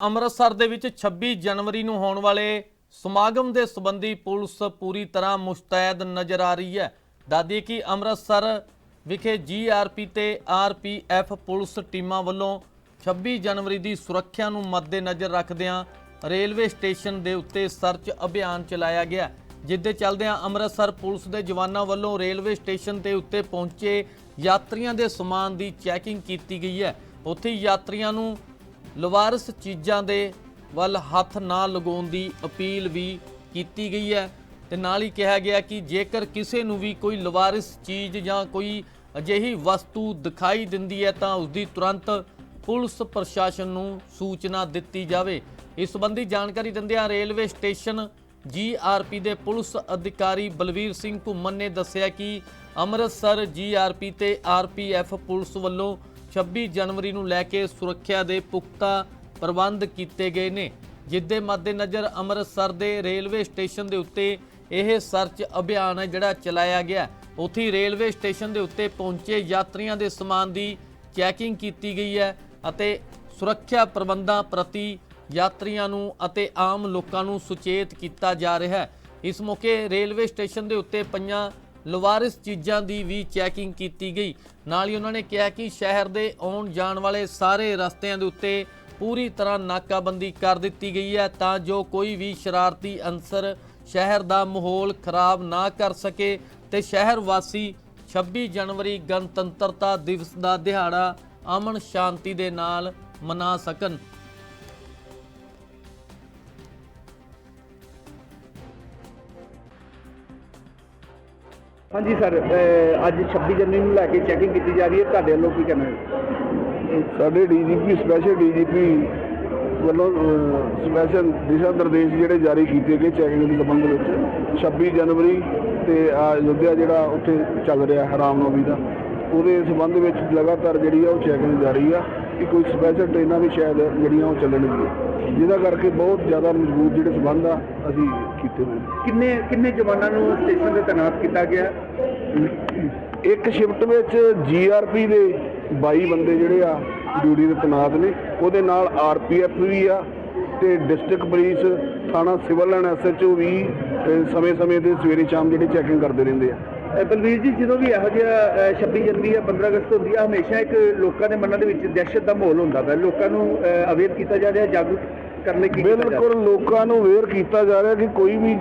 ਅੰਮ੍ਰਿਤਸਰ ਦੇ ਵਿੱਚ 26 ਜਨਵਰੀ ਨੂੰ ਹੋਣ ਵਾਲੇ ਸਮਾਗਮ ਦੇ ਸੰਬੰਧੀ ਪੁਲਿਸ ਪੂਰੀ ਤਰ੍ਹਾਂ ਮੁਸ਼ਤੈਦ ਨਜ਼ਰ ਆ ਰਹੀ ਹੈ। ਦਾਦੀ ਕਿ ਅੰਮ੍ਰਿਤਸਰ ਵਿਖੇ ਜੀਆਰਪੀ ਤੇ ਆਰਪੀਐਫ ਪੁਲਿਸ ਟੀਮਾਂ ਵੱਲੋਂ 26 ਜਨਵਰੀ ਦੀ ਸੁਰੱਖਿਆ ਨੂੰ ਮੱਦੇਨਜ਼ਰ ਰੱਖਦਿਆਂ ਰੇਲਵੇ ਸਟੇਸ਼ਨ ਦੇ ਉੱਤੇ ਸਰਚ ਅਭਿਆਨ ਚਲਾਇਆ ਗਿਆ ਜਿੱਦੇ ਚੱਲਦਿਆਂ ਅੰਮ੍ਰਿਤਸਰ ਪੁਲਿਸ ਦੇ ਜਵਾਨਾਂ ਵੱਲੋਂ ਰੇਲਵੇ ਸਟੇਸ਼ਨ ਦੇ ਉੱਤੇ ਪਹੁੰਚੇ ਯਾਤਰੀਆਂ ਦੇ ਸਮਾਨ ਦੀ ਚੈਕਿੰਗ ਕੀਤੀ ਗਈ ਹੈ। ਉੱਥੇ ਯਾਤਰੀਆਂ ਨੂੰ ਲਵਾਰਸ ਚੀਜ਼ਾਂ ਦੇ ਵੱਲ ਹੱਥ ਨਾ ਲਗਾਉਣ ਦੀ ਅਪੀਲ ਵੀ ਕੀਤੀ ਗਈ ਹੈ ਤੇ ਨਾਲ ਹੀ ਕਿਹਾ ਗਿਆ ਕਿ ਜੇਕਰ ਕਿਸੇ ਨੂੰ ਵੀ ਕੋਈ ਲਵਾਰਿਸ ਚੀਜ਼ ਜਾਂ ਕੋਈ ਅਜਿਹੀ ਵਸਤੂ ਦਿਖਾਈ ਦਿੰਦੀ ਹੈ ਤਾਂ ਉਸ ਦੀ ਤੁਰੰਤ ਪੁਲਿਸ ਪ੍ਰਸ਼ਾਸਨ ਨੂੰ ਸੂਚਨਾ ਦਿੱਤੀ ਜਾਵੇ। ਇਸ ਸੰਬੰਧੀ ਜਾਣਕਾਰੀ ਦਿੰਦਿਆਂ ਰੇਲਵੇ ਸਟੇਸ਼ਨ ਜੀਆਰਪੀ ਦੇ ਪੁਲਿਸ ਅਧਿਕਾਰੀ ਬਲਵੀਰ ਸਿੰਘ ਘੁੰਮਣ ਨੇ ਦੱਸਿਆ ਕਿ ਅੰਮ੍ਰਿਤਸਰ ਜੀਆਰਪੀ ਤੇ ਆਰਪੀਐਫ ਪੁਲਿਸ ਵੱਲੋਂ 26 ਜਨਵਰੀ ਨੂੰ ਲੈ ਕੇ ਸੁਰੱਖਿਆ ਦੇ ਪੁਖਤਾ ਪ੍ਰਬੰਧ ਕੀਤੇ ਗਏ ਨੇ ਜਿੱਦੇ ਮੱਦੇਨਜ਼ਰ ਅੰਮ੍ਰਿਤਸਰ ਦੇ ਰੇਲਵੇ ਸਟੇਸ਼ਨ ਦੇ ਉੱਤੇ ਇਹ ਸਰਚ ਅਭਿਆਨ ਹੈ ਜਿਹੜਾ ਚਲਾਇਆ ਗਿਆ। ਉੱਥੇ ਰੇਲਵੇ ਸਟੇਸ਼ਨ ਦੇ ਉੱਤੇ ਪਹੁੰਚੇ ਯਾਤਰੀਆਂ ਦੇ ਸਮਾਨ ਦੀ ਚੈਕਿੰਗ ਕੀਤੀ ਗਈ ਹੈ ਅਤੇ ਸੁਰੱਖਿਆ ਪ੍ਰਬੰਧਾਂ ਪ੍ਰਤੀ ਯਾਤਰੀਆਂ ਨੂੰ ਅਤੇ ਆਮ ਲੋਕਾਂ ਨੂੰ ਸੁਚੇਤ ਕੀਤਾ ਜਾ ਰਿਹਾ ਹੈ। ਇਸ ਮੌਕੇ ਰੇਲਵੇ ਸਟੇਸ਼ਨ ਦੇ ਉੱਤੇ ਪੰਜਾਂ ਲਵਾਰਿਸ ਚੀਜ਼ਾਂ ਦੀ ਵੀ ਚੈਕਿੰਗ ਕੀਤੀ ਗਈ। ਨਾਲ ਹੀ ਉਹਨਾਂ ਨੇ ਕਿਹਾ ਕਿ ਸ਼ਹਿਰ ਦੇ ਆਉਣ ਜਾਣ ਵਾਲੇ ਸਾਰੇ ਰਸਤਿਆਂ ਦੇ ਉੱਤੇ ਪੂਰੀ ਤਰ੍ਹਾਂ ਨਾਕਾਬੰਦੀ ਕਰ ਦਿੱਤੀ ਗਈ ਹੈ ਤਾਂ ਜੋ ਕੋਈ ਵੀ ਸ਼ਰਾਰਤੀ ਅੰਸਰ ਸ਼ਹਿਰ ਦਾ ਮਾਹੌਲ ਖਰਾਬ ਨਾ ਕਰ ਸਕੇ ਤੇ ਸ਼ਹਿਰ ਵਾਸੀ 26 ਜਨਵਰੀ ਗਣਤੰਤਰਤਾ ਦਿਵਸ ਦਾ ਦਿਹਾੜਾ ਅਮਨ ਸ਼ਾਂਤੀ ਦੇ ਨਾਲ ਮਨਾ ਸਕਣ। ਹਾਂਜੀ ਸਰ ਅੱਜ 26 ਜਨਵਰੀ ਨੂੰ ਲੈ ਕੇ ਚੈਕਿੰਗ ਕੀਤੀ ਜਾ ਰਹੀ ਹੈ। ਤੁਹਾਡੇ ਵੱਲੋਂ ਕੀ ਕਹਿਣਾ ਹੈ? ਸਾਡੇ ਡੀਜੀਪੀ ਸਪੈਸ਼ਲ ਡੀਜੀਪੀ ਵੱਲੋਂ ਸਪੈਸ਼ਲ ਦਿਸ਼ਾ ਨਿਰਦੇਸ਼ ਜਿਹੜੇ ਜਾਰੀ ਕੀਤੇ ਗਏ ਚੈਕਿੰਗ ਦੇ ਸੰਬੰਧ ਵਿੱਚ। 26 ਜਨਵਰੀ ਤੇ ਆ ਅਯੁੱਧਿਆ ਜਿਹੜਾ ਉੱਥੇ ਚੱਲ ਰਿਹਾ ਰਾਮ ਨੌਮੀ ਦਾ। ਉਹਦੇ ਸੰਬੰਧ ਵਿੱਚ ਲਗਾਤਾਰ ਜਿਹੜੀ ਆ ਉਹ ਚੈਕਿੰਗ ਜਾਰੀ ਆ ਕਿ ਕੋਈ ਸਪੈਸ਼ਲ ਟ੍ਰੇਨਾਂ ਵੀ ਸ਼ਾਇਦ ਜਿਹੜੀਆਂ ਉਹ ਚੱਲਣਗੀਆਂ। ਜਿਹਦਾ ਕਰਕੇ ਬਹੁਤ ਜ਼ਿਆਦਾ ਮਜ਼ਬੂਤ ਜਿਹੜੇ ਸੰਬੰਧ ਆ ਅਸੀਂ ਕੀਤੇ ਹੋਏ ਨੇ। ਕਿੰਨੇ ਕਿੰਨੇ ਜਵਾਨਾਂ ਨੂੰ ਸਟੇਸ਼ਨ ਤੇ ਤਾਇਨਾਤ ਕੀਤਾ ਗਿਆ? ਇੱਕ ਸ਼ਿਫਟ ਵਿੱਚ ਜੀਆਰਪੀ ਦੇ 22 ਬੰਦੇ ਜਿਹੜੇ ਆ ਡਿਊਟੀ ਤੇ ਤੈਨਾਤ ਨੇ। ਉਹਦੇ ਨਾਲ ਆਰਪੀਐਫ ਵੀ ਆ ਤੇ ਡਿਸਟ੍ਰਿਕਟ ਪੁਲਿਸ ਥਾਣਾ ਸਿਵਲ ਐਂਡ ਐਸਐਚਓ ਵੀ ਸਮੇਂ-ਸਮੇਂ ਤੇ ਸਵੇਰੇ ਸ਼ਾਮ ਜਿਹੜੀ ਚੈਕਿੰਗ ਕਰਦੇ ਰਹਿੰਦੇ ਆ। ਬਲਵੀਰ ਜੀ ਜਦੋਂ ਵੀ ਇਹੋ ਜਿਹਾ ਅਹ 26 ਜਨਵਰੀ ਜਾਂ 15 ਅਗਸਤ ਹੁੰਦੀ ਆ ਹਮੇਸ਼ਾ ਇੱਕ ਲੋਕਾਂ ਦੇ ਮਨਾਂ ਦੇ ਵਿੱਚ ਦਹਿਸ਼ਤ ਦਾ ਮਾਹੌਲ ਹੁੰਦਾ ਹੈ ਲੋਕਾਂ ਨੂੰ ਅਵੇਅਰ ਕੀਤਾ ਜਾ ਰਿਹਾ ਜਾਗਰੂਕ ਕਰਨ ਲਈ ਕੀ ਕੀਤਾ ਜਾ ਰਿਹਾ? ਬਿਲਕੁਲ ਲੋਕਾਂ ਨੂੰ ਅਵੇਅਰ ਕੀਤਾ ਜਾ ਰਿਹਾ ਕਿ ਕੋਈ ਵੀ